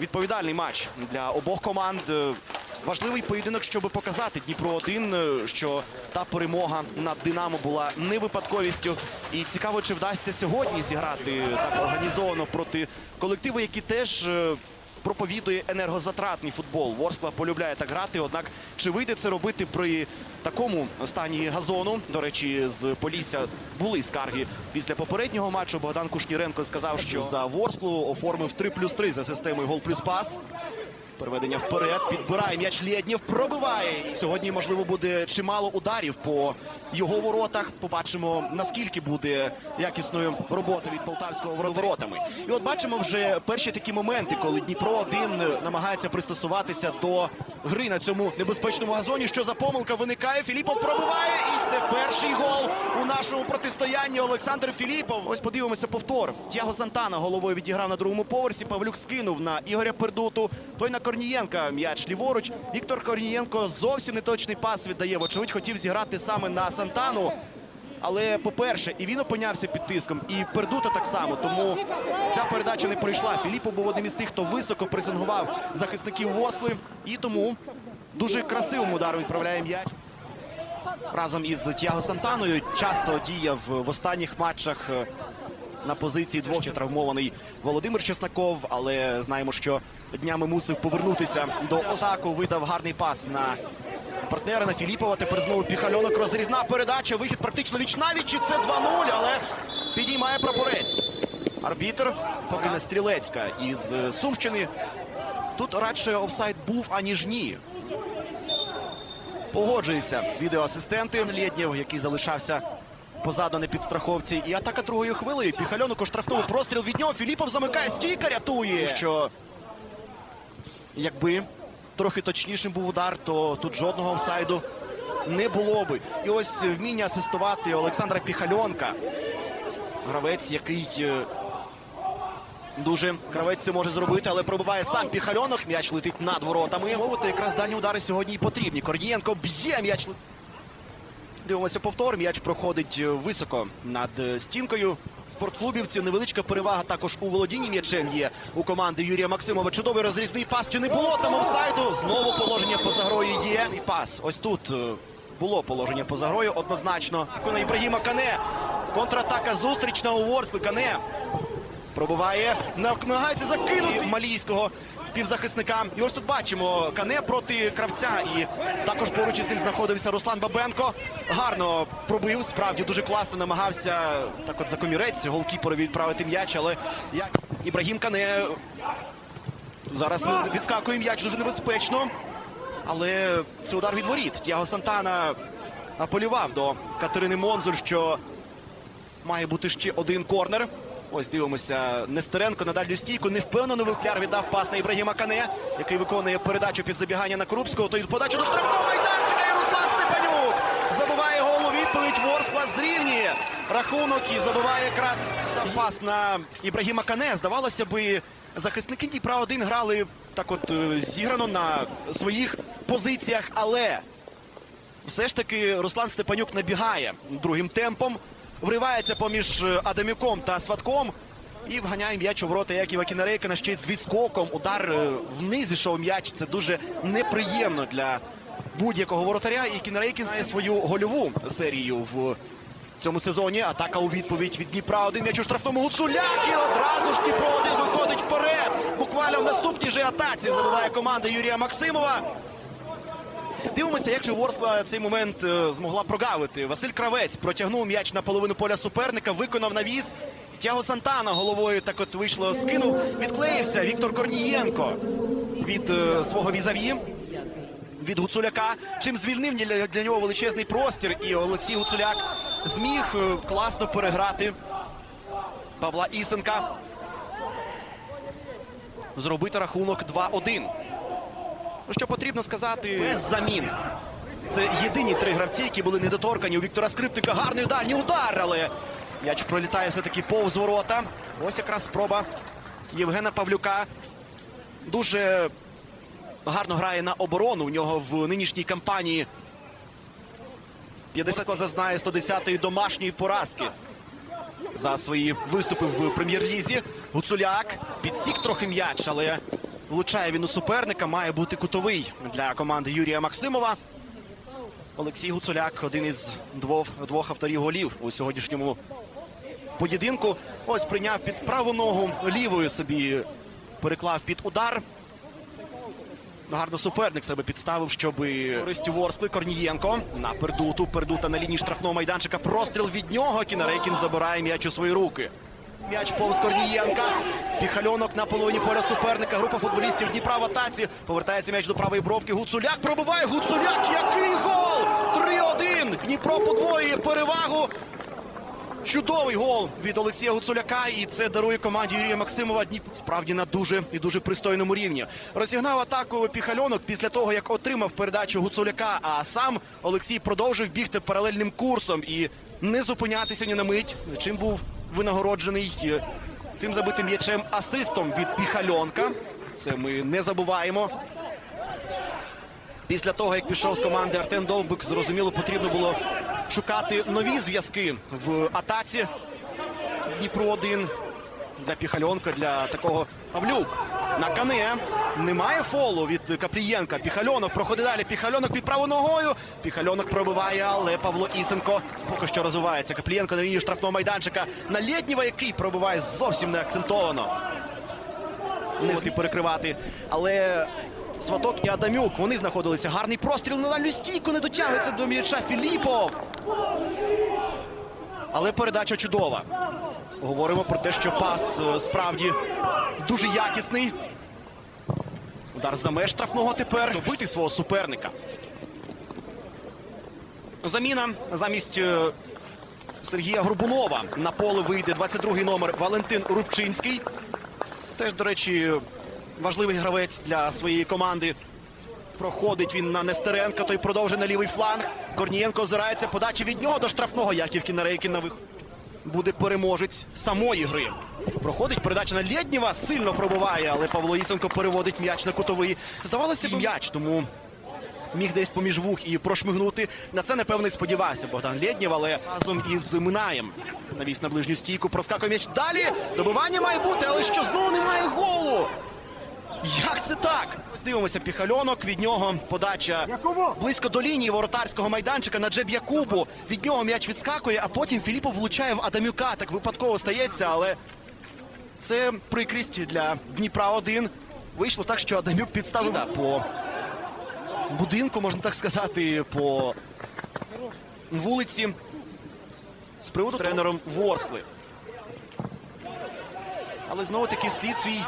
відповідальний матч для обох команд. Е, Важливий поєдинок, щоб показати Дніпро 1 е, що та перемога над Динамо була не випадковістю. І цікаво, чи вдасться сьогодні зіграти так організовано проти колективу, які теж е, проповідує енергозатратний футбол. Ворскла полюбляє так грати. Однак чи вийде це робити при такому стані газону? До речі, з Полісся були скарги після попереднього матчу. Богдан Кушніренко сказав, що за Ворсклу оформив 3 плюс 3 за системою гол плюс пас. Переведення вперед, підбирає м'яч Лєднєв, пробиває. Сьогодні, можливо, буде чимало ударів по його воротах. Побачимо, наскільки буде якісною робота від полтавського воротами. І от бачимо вже перші такі моменти, коли Дніпро один намагається пристосуватися до гри на цьому небезпечному газоні. Що за помилка виникає? Філіпов пробиває, і це перший гол у нашому протистоянні. Олександр Філіпов. Ось подивимося повтор. Тяго Сантана головою відіграв на другому поверсі. Павлюк скинув на Ігоря Пердуту. Той на Корнієнка м'яч ліворуч. Віктор Корнієнко зовсім неточний пас віддає. Вочевидь, хотів зіграти саме на Сантану. Але, по-перше, і він опинявся під тиском, і Пердута так само. Тому ця передача не пройшла. Філіпов був одним із тих, хто високо пресингував захисників Воскли. І тому дуже красивим ударом відправляє м'яч. Разом із Тіаго Сантаною часто діяв в останніх матчах е, на позиції двох ще травмований Володимир Чесноков, але знаємо, що днями мусив повернутися до атаку. Видав гарний пас на партнера на Філіпова. Тепер знову піхальонок. Розрізна передача. Вихід практично віч навіч. І це 2-0, але підіймає прапорець. Арбітр поки не стрілецька із е, Сумщини. Тут радше офсайд був, аніж ні. Погоджуються відеоасистенти Лєднєв, який залишався позаду на підстраховці. І атака другою хвилею. Піхальонок у штрафному простріл від нього. Філіпов замикає стійка, рятує. Що якби трохи точнішим був удар, то тут жодного офсайду не було би. І ось вміння асистувати Олександра Піхальонка. Гравець, який е, Дуже кравець це може зробити, але пробиває сам Піхальонок. М'яч летить над воротами. Мовити, якраз дальні удари сьогодні і потрібні. Корнієнко б'є м'яч. Дивимося повтор. М'яч проходить е, високо над е, стінкою спортклубівців. Невеличка перевага також у володінні м'ячем є у команди Юрія Максимова. Чудовий розрізний пас. Чи не було там офсайду? Знову положення поза грою є. І пас. Ось тут е, було положення поза грою. Однозначно. На Ібрагіма Кане. Контратака зустрічна у Ворскли. Кане Пробиває, намагається закинути малійського півзахисника. І ось тут бачимо Кане проти кравця. І також поруч із ним знаходився Руслан Бабенко. Гарно пробив, справді дуже класно намагався так от за комірець голкіперові відправити м'яч, але як Ібрагім Кане зараз відскакує м'яч дуже небезпечно. Але це удар від воріт. Тяго Сантана аполював до Катерини Монзуль, що має бути ще один корнер. Ось дивимося. Нестеренко на дальню стійку. Невпевнено Вихляр віддав пас на Ібрагіма Кане, який виконує передачу під забігання на Крупського. Той подачу до штрафного майданчика. І Руслан Степанюк забиває гол у відповідь. Ворскла зрівнює рахунок і забиває якраз пас на Ібрагіма Кане. Здавалося би, захисники Дніпра 1 грали так от е, зіграно на своїх позиціях, але все ж таки Руслан Степанюк набігає другим темпом, вривається поміж е, Адамюком та Сватком і вганяє м'яч у ворота Яківа Кінарейкина ще й з відскоком. Удар е, вниз ішов м'яч. Це дуже неприємно для будь-якого воротаря. І Кінарейкін має свою гольову серію в цьому сезоні. Атака у відповідь від Дніпра. Один м'яч у штрафному Гуцуляк. І одразу ж Дніпро один виходить вперед. Буквально в наступній же атаці забиває команда Юрія Максимова. Дивимося, як же Ворскла цей момент е, змогла прогавити. Василь Кравець протягнув м'яч на половину поля суперника, виконав навіс. Тяго Сантана головою так от вийшло, скинув, відклеївся Віктор Корнієнко від е, свого візаві. Від Гуцуляка, чим звільнив для, для нього величезний простір, і Олексій Гуцуляк зміг е, класно переграти Павла Ісенка. Зробити рахунок 2-1. Ну, що потрібно сказати, без замін. Це єдині три гравці, які були недоторкані. У Віктора Скриптика гарний дальній удар, але м'яч пролітає все-таки повз ворота. Ось якраз спроба Євгена Павлюка. Дуже гарно грає на оборону. У нього в нинішній кампанії 50 зазнає 110-ї домашньої поразки за свої виступи в прем'єр-лізі. Гуцуляк підсік трохи м'яч, але влучає він у суперника. Має бути кутовий для команди Юрія Максимова. Олексій Гуцуляк один із двох, двох авторів голів у сьогоднішньому поєдинку. Ось прийняв під праву ногу, лівою собі переклав під удар. Гарно суперник себе підставив, щоб користю Ворскли Корнієнко на пердуту. Пердута на лінії штрафного майданчика. Простріл від нього. Кінарейкін забирає м'яч у свої руки. М'яч повз Корнієнка. Піхальонок на половині поля суперника. Група футболістів Дніпра в атаці. Повертається м'яч до правої бровки. Гуцуляк пробиває. Гуцуляк. Який гол! 3-1. Дніпро подвоює перевагу. Чудовий гол від Олексія Гуцуляка, і це дарує команді Юрія Максимова Дніп справді на дуже і дуже пристойному рівні. Розігнав атаку Піхальонок після того, як отримав передачу Гуцуляка. А сам Олексій продовжив бігти паралельним курсом і не зупинятися ні на мить. Чим був винагороджений е, цим забитим м'ячем асистом від Піхальонка. Це ми не забуваємо. Після того, як пішов з команди Артем Довбик, зрозуміло, потрібно було шукати нові зв'язки в атаці. Дніпро 1 для Піхальонка, для такого Павлюк. На кане. Немає фолу від Каплієнка. Піхальонок проходить далі. Піхальонок під правою ногою. Піхальонок пробиває, але Павло Ісенко поки що розвивається. Каплієнко на лінії штрафного майданчика. На Лєднєва, який пробиває зовсім не акцентовано. Не зміг перекривати. Але Сваток і Адамюк. Вони знаходилися. Гарний простріл на дальню стійку. Не дотягується до м'яча Філіпов. Але передача чудова. Говоримо про те, що пас е, справді дуже якісний. Удар за меж штрафного тепер. Добити свого суперника. Заміна замість е, Сергія Горбунова на поле вийде 22-й номер Валентин Рубчинський. Теж, до речі, важливий гравець для своєї команди. Проходить він на Нестеренка, той продовжує на лівий фланг. Корнієнко озирається, подача від нього до штрафного. Яків Кінарейкін на вих... буде переможець самої гри. Проходить передача на Лєднєва, сильно пробиває, але Павло Ісенко переводить м'яч на кутовий. Здавалося б, м'яч, тому міг десь поміж вух і прошмигнути. На це, напевно, і сподівався Богдан Лєднєв, але разом із Минаєм навіс на ближню стійку, проскакує м'яч далі. Добивання має бути, але що знову немає голу. Як це так? Ось дивимося піхальонок. Від нього подача близько до лінії воротарського майданчика на Джеб Якубу. Від нього м'яч відскакує, а потім Філіпов влучає в Адамюка. Так випадково стається, але це прикрість для Дніпра 1 Вийшло так, що Адамюк підставив по будинку, можна так сказати, по вулиці з приводу тренером Ворскли. Але знову таки слід свій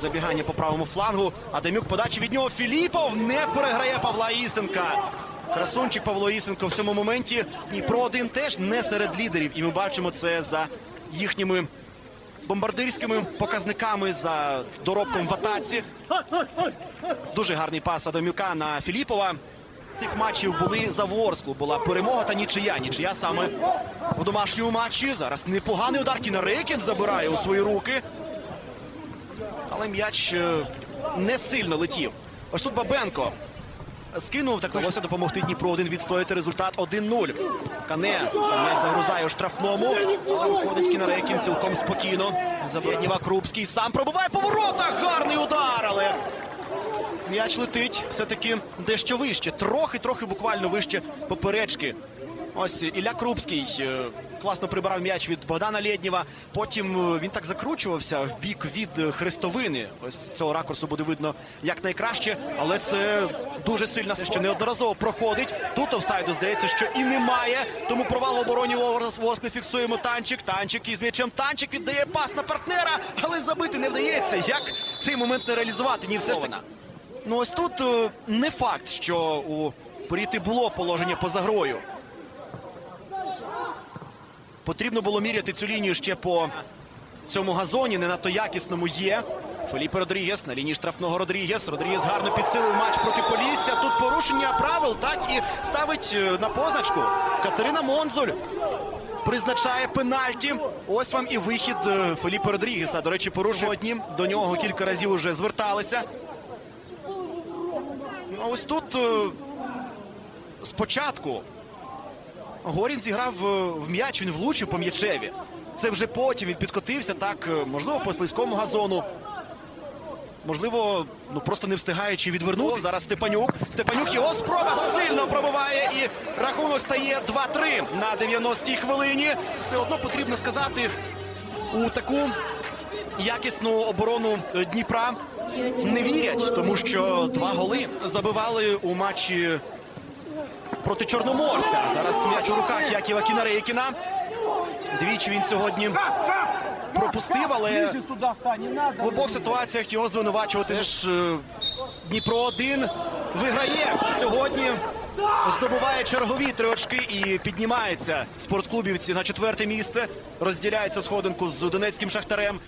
Забігання по правому флангу. Адамюк подачі від нього. Філіпов не переграє Павла Ісенка. Красунчик Павло Ісенко в цьому моменті. Дніпро один теж не серед лідерів. І ми бачимо це за їхніми бомбардирськими показниками за доробком в атаці. Дуже гарний пас Адамюка на Філіпова. З цих матчів були за Ворсклу. Була перемога та нічия. Нічия саме в домашньому матчі. Зараз непоганий удар Кінарейкін забирає у свої руки. Але м'яч е, не сильно летів. Ось тут Бабенко скинув, так вдалося допомогти Дніпро один відстояти результат 1-0. Кане м'яч загрузає у штрафному, але виходить Кінарейкін цілком спокійно. Забредніва Крупський сам пробиває по воротах. Гарний удар, але м'яч летить все-таки дещо вище. Трохи-трохи буквально вище поперечки. Ось Ілля Крупський е, класно прибирав м'яч від Богдана Лєднєва. Потім е, він так закручувався в бік від хрестовини. Ось цього ракурсу буде видно як найкраще, але це дуже сильно що неодноразово проходить. Тут офсайду здається, що і немає. Тому провал в обороні Ворс- Ворскли фіксуємо танчик. Танчик із м'ячем. Танчик віддає пас на партнера, але забити не вдається. Як цей момент не реалізувати? Ні, все ж таки. Ну ось тут е, не факт, що у Поріти було положення поза грою. Потрібно було міряти цю лінію ще по цьому газоні. Не надто якісному є. Феліпе Родрігес на лінії штрафного Родрігес. Родрігес гарно підсилив матч проти Полісся. Тут порушення правил, так і ставить е, на позначку. Катерина Монзуль призначає пенальті. Ось вам і вихід е, Феліпе Родрігеса. До речі, порушив одні. До нього кілька разів вже зверталися. Ну, а ось тут е, спочатку Горін зіграв е, в м'яч, він влучив по м'ячеві. Це вже потім він підкотився так, е, можливо, по слизькому газону. Можливо, ну просто не встигаючи відвернути. Зараз Степанюк. Степанюк його спроба сильно пробиває. І рахунок стає 2-3 на 90-й хвилині. Все одно потрібно сказати у таку якісну оборону Дніпра не вірять, тому що два голи забивали у матчі проти Чорноморця. Зараз м'яч у руках Яківа Кінарейкіна. Двічі він сьогодні пропустив, але в обох ситуаціях його звинувачувати. Теж е, Дніпро 1 виграє сьогодні. Здобуває чергові три очки і піднімається спортклубівці на четверте місце. Розділяється сходинку з Донецьким шахтарем.